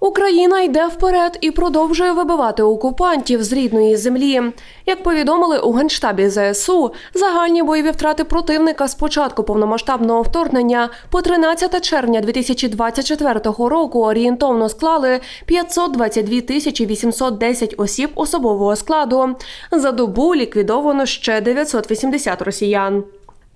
Україна йде вперед і продовжує вибивати окупантів з рідної землі. Як повідомили у генштабі ЗСУ, загальні бойові втрати противника з початку повномасштабного вторгнення по 13 червня 2024 року орієнтовно склали 522 тисячі 810 осіб особового складу. За добу ліквідовано ще 980 росіян.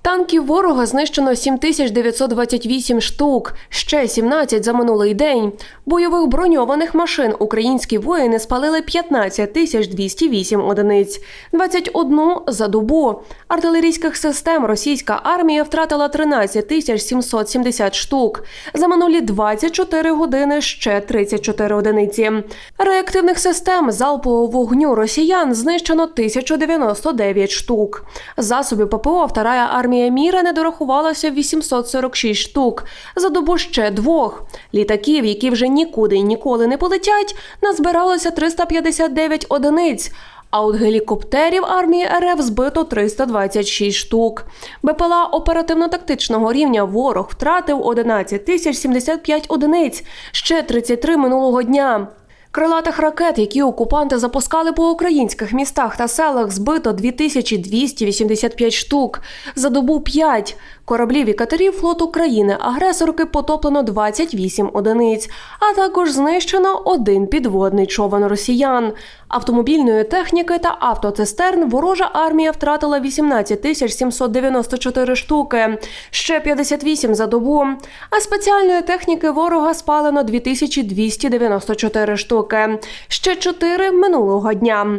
Танків ворога знищено 7928 штук, ще 17 за минулий день. Бойових броньованих машин українські воїни спалили 15 тисяч 208 одиниць, 21 за добу. Артилерійських систем російська армія втратила 13 тисяч 770 штук. За минулі 24 години ще 34 одиниці. Реактивних систем залпового вогню росіян знищено 1099 штук. Засобів ППО вторая армія Міра не дорахувалася 846 штук. За добу ще двох. Літаків, які вже нікуди і ніколи не полетять, назбиралося 359 одиниць. А от гелікоптерів армії РФ збито 326 штук. БПЛА оперативно-тактичного рівня ворог втратив 11 тисяч 75 одиниць, ще 33 минулого дня. Крилатих ракет, які окупанти запускали по українських містах та селах, збито 2285 штук. За добу 5. Кораблів і катерів флоту країни агресорки потоплено 28 одиниць, а також знищено один підводний човен росіян. Автомобільної техніки та автоцистерн ворожа армія втратила 18 тисяч 794 штуки, ще 58 за добу. А спеціальної техніки ворога спалено 2294 штуки, ще 4 минулого дня.